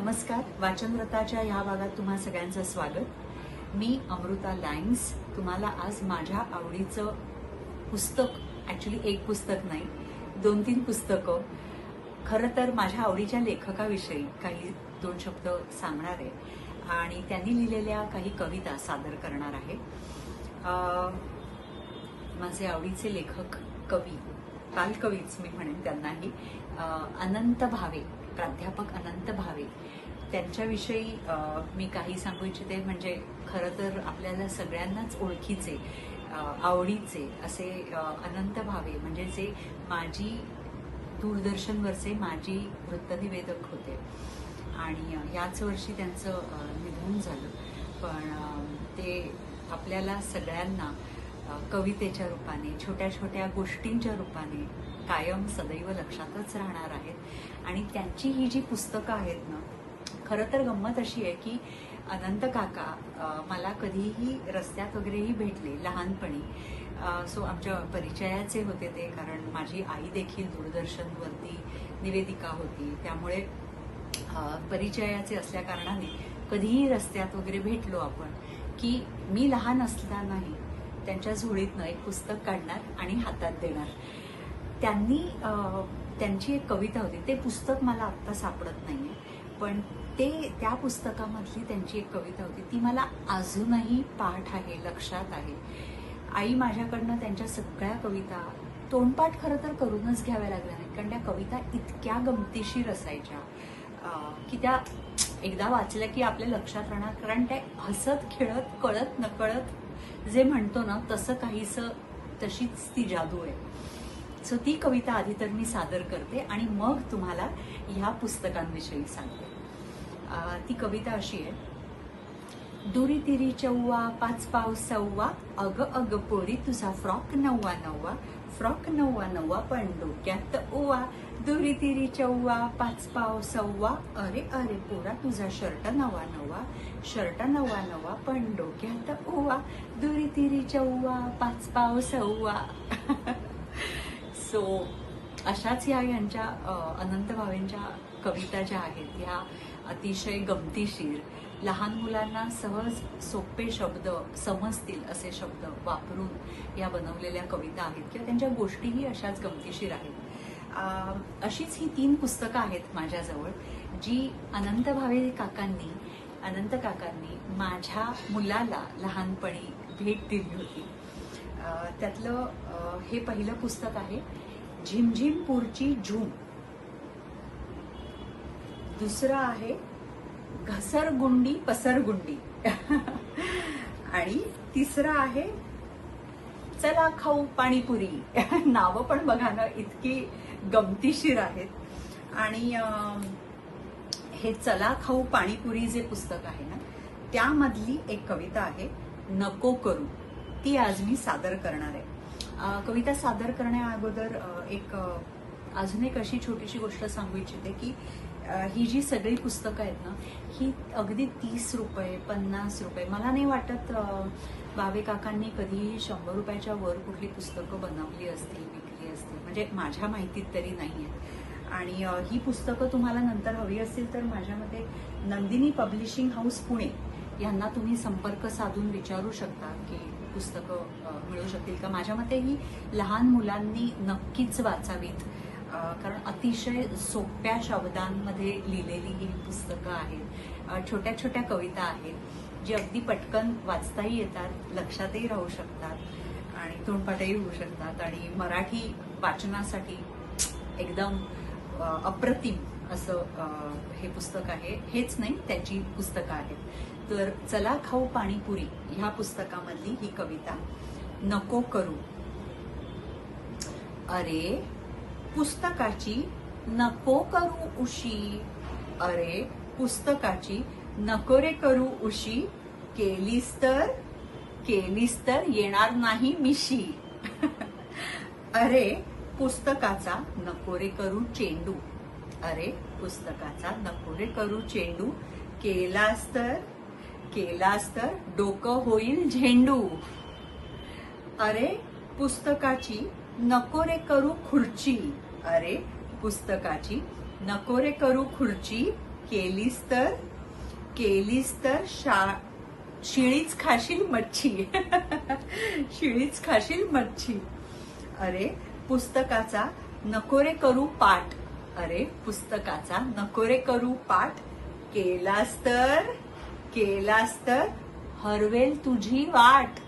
नमस्कार. वाचनव्रताच्या ह्या भागात तुम्हा सगळ्यांचं स्वागत. मी अमृता लँग्स तुम्हाला आज माझ्या आवडीचं पुस्तक ॲक्च्युली एक पुस्तक नाही दोन तीन पुस्तकं. खरं तर माझ्या आवडीच्या लेखकाविषयी काही दोन शब्द सांगणार आहे. आणि त्यांनी लिहिलेल्या काही कविता सादर करणार आहे. माझे आवडीचे लेखक कवी बालकवीच मी म्हणेन त्यांनाही. अनंत भावे. प्राध्यापक अनंत भावे. त्यांच्याविषयी मी काही सांगू इच्छिते म्हणजे खरं तर आपल्याला सगळ्यांनाच ओळखीचे आवडीचे असे अनंत भावे म्हणजे जे माझी दूरदर्शनवरचे माजी वृत्तनिवेदक होते. आणि याच वर्षी त्यांचं निधन झालं. पण ते आपल्याला सगळ्यांना कवितेच्या रूपाने छोट्या छोट्या गोष्टींच्या रूपाने कायम सदैव लक्षातच राहणार आहेत. आणि त्यांची ही जी पुस्तकं आहेत ना खरं तर गंमत अशी आहे की अनंत काका मला कधीही रस्त्यात वगैरेही भेटले लहानपणी. सो आमच्या परिचयाचे होते ते कारण माझी आई देखील दूरदर्शनवरती निवेदिका होती. त्यामुळे परिचयाचे असल्या कारणाने कधीही रस्त्यात वगैरे भेटलो आपण की मी लहान असतानाही त्यांच्या झोळीतनं एक पुस्तक काढणार आणि हातात देणार. त्यांनी त्यांची एक कविता होती. ते पुस्तक मला आत्ता सापडत नाहीये. पण ते त्या पुस्तकामधली त्यांची एक कविता होती. ती मला अजूनही पाठ आहे लक्षात आहे. आई माझ्याकडनं त्यांच्या सगळ्या कविता तोंडपाठ खरं तर करूनच घ्याव्या लागल्या नाहीत. कारण त्या कविता इतक्या गमतीशीर असायच्या की त्या एकदा वाचल्या की आपल्या लक्षात राहणार. कारण त्या हसत खेळत कळत नकळत जे म्हणतो ना तसं काहीसं तशीच ती जादू आहे. सो ती कविता आधी तर मी सादर करते आणि मग तुम्हाला ह्या पुस्तकांविषयी सांगते. ती कविता अशी आहे. दुरी तिरी चौवा पाच पाव सव्वा अग अग पोरी तुझा फ्रॉक नववा नववा फ्रॉक नववा नववा पण डोक्यात ओवा. दुरी तिरी चौवा पाच पाव सव्वा अरे अरे पोरा तुझा शर्ट नवा नवा शर्ट नवा नवा पण डोक्यात ओवा. दुरी तिरी चौवा पाच पाव सव्वा. सो अशाच ह्या यांच्या अनंत भावेंच्या कविता ज्या आहेत ह्या अतिशय गमतीशीर लहान मुलांना सहज सोपे शब्द समजतील असे शब्द वापरून या बनवलेल्या कविता आहेत किंवा त्यांच्या गोष्टीही अशाच गमतीशीर आहेत. अशीच ही तीन पुस्तकं आहेत माझ्याजवळ जी अनंत भावे काकांनी अनंत काकांनी माझ्या मुलाला लहानपणी भेट दिली होती. त्यातलं हे पहिलं पुस्तक आहे झिमझिमपूरची झूम. दुसरं आहे घसरगुंडी पसरगुंडी. आणि तिसरं आहे चला खाऊ पाणीपुरी. नावं पण बघा ना इतकी गमतीशीर आहेत. आणि हे चला खाऊ पाणीपुरी जे पुस्तक आहे ना त्यामधली एक कविता आहे नको करू. ती आज मी सादर करणार आहे. कविता सादर करण्या अगोदर एक अजून एक अशी छोटीशी गोष्ट सांगू इच्छिते की ही जी सगळी पुस्तकं आहेत ना ही अगदी तीस रुपये पन्नास रुपये मला नाही वाटत बावे काकांनी कधीही शंभर रुपयाच्या वर कुठली पुस्तकं बनवली असतील विकली असतील म्हणजे माझ्या माहितीत तरी नाही आहेत. आणि ही पुस्तकं तुम्हाला नंतर हवी असतील तर माझ्यामध्ये नंदिनी पब्लिशिंग हाऊस पुणे यांना तुम्ही संपर्क साधून विचारू शकता की पुस्तकं मिळू शकतील का? माझ्या मते ही लहान मुलांनी नक्कीच वाचावीत. कारण अतिशय सोप्या शब्दांमध्ये लिहिलेली ही पुस्तकं आहेत. छोट्या छोट्या कविता आहेत जी अगदी पटकन वाचताही येतात लक्षातही राहू शकतात आणि तोंडपाठही होऊ शकतात. आणि मराठी वाचनासाठी एकदम अप्रतिम असं हे पुस्तक आहे. हेच नाही त्याची पुस्तकं आहेत. तर चला खाऊ पाणीपुरी ह्या पुस्तकामधली ही कविता. नको करू. अरे पुस्तकाची नको करू उशी. अरे पुस्तकाची नको रे करू उशी. केलीस तर केलीस तर येणार नाही मिशी. अरे पुस्तकाचा नको रे करू चेंडू. अरे पुस्तकाचा नकोने करू चेंडू. केलास तर केलास तर डोकं होईल झेंडू. अरे पुस्तकाची नको रे करू खुर्ची. अरे पुस्तकाची नको रे करू खुर्ची. केलीस तर केलीस तर शा शिळीच खाशील मच्छी. शिळीच खाशील मच्छी. अरे पुस्तकाचा नको रे करू पाठ. अरे पुस्तकाचा नको रे करू पाठ. केलास तर केलास तर हरवेल तुझी वाट.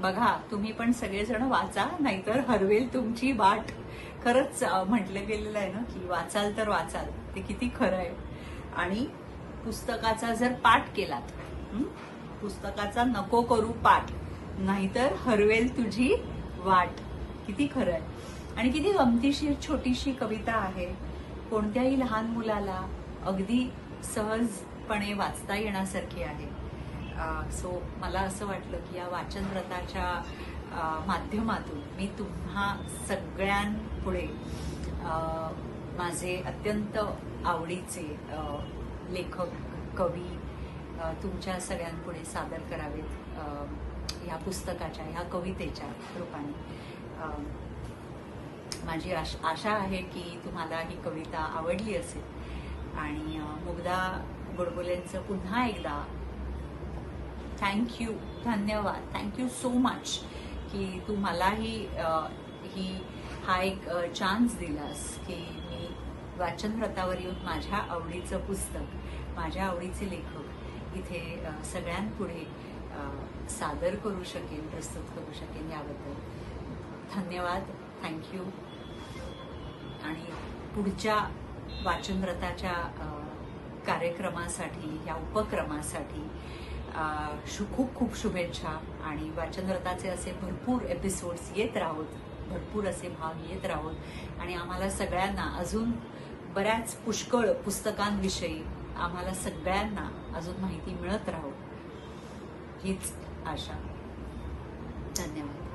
बघा तुम्ही पण सगळेजण वाचा नाहीतर हरवेल तुमची वाट. खरंच म्हटलं गेलेलं आहे ना की वाचाल तर वाचाल. ते किती खरं आहे. आणि पुस्तकाचा जर पाठ केलात पुस्तकाचा नको करू पाठ नाहीतर हरवेल तुझी वाट. किती खरं आहे. आणि किती गमतीशीर छोटीशी कविता आहे. कोणत्याही लहान मुलाला अगदी सहजपणे वाचता येण्यासारखी आहे. सो मला असं वाटलं की या वाचन व्रताच्या माध्यमातून मी तुम्हा सगळ्यांपुढे माझे अत्यंत आवडीचे लेखक कवी तुमच्या सगळ्यांपुढे सादर करावेत ह्या पुस्तकाच्या ह्या कवितेच्या रूपाने. माझी आश आशा आहे की तुम्हाला ही कविता आवडली असेल. आणि मुगदा मुग्धा पुन्हा एकदा थँक्यू धन्यवाद थँक्यू सो मच की तू मलाही ही हा एक चान्स दिलास की मी वाचनव्रतावर येऊन माझ्या आवडीचं पुस्तक माझ्या आवडीचे लेखक इथे सगळ्यांपुढे सादर करू शकेन प्रस्तुत करू शकेन याबद्दल. धन्यवाद थँक्यू आणि पुढच्या वाचनव्रताच्या कार्यक्रमासाठी या उपक्रमासाठी खूप खूप शुभेच्छा. आणि वाचनव्रताचे असे भरपूर एपिसोड्स येत राहोत. भरपूर असे भाग येत राहोत. आणि आम्हाला सगळ्यांना अजून बऱ्याच पुष्कळ पुस्तकांविषयी आम्हाला सगळ्यांना अजून माहिती मिळत राहो हीच आशा. धन्यवाद.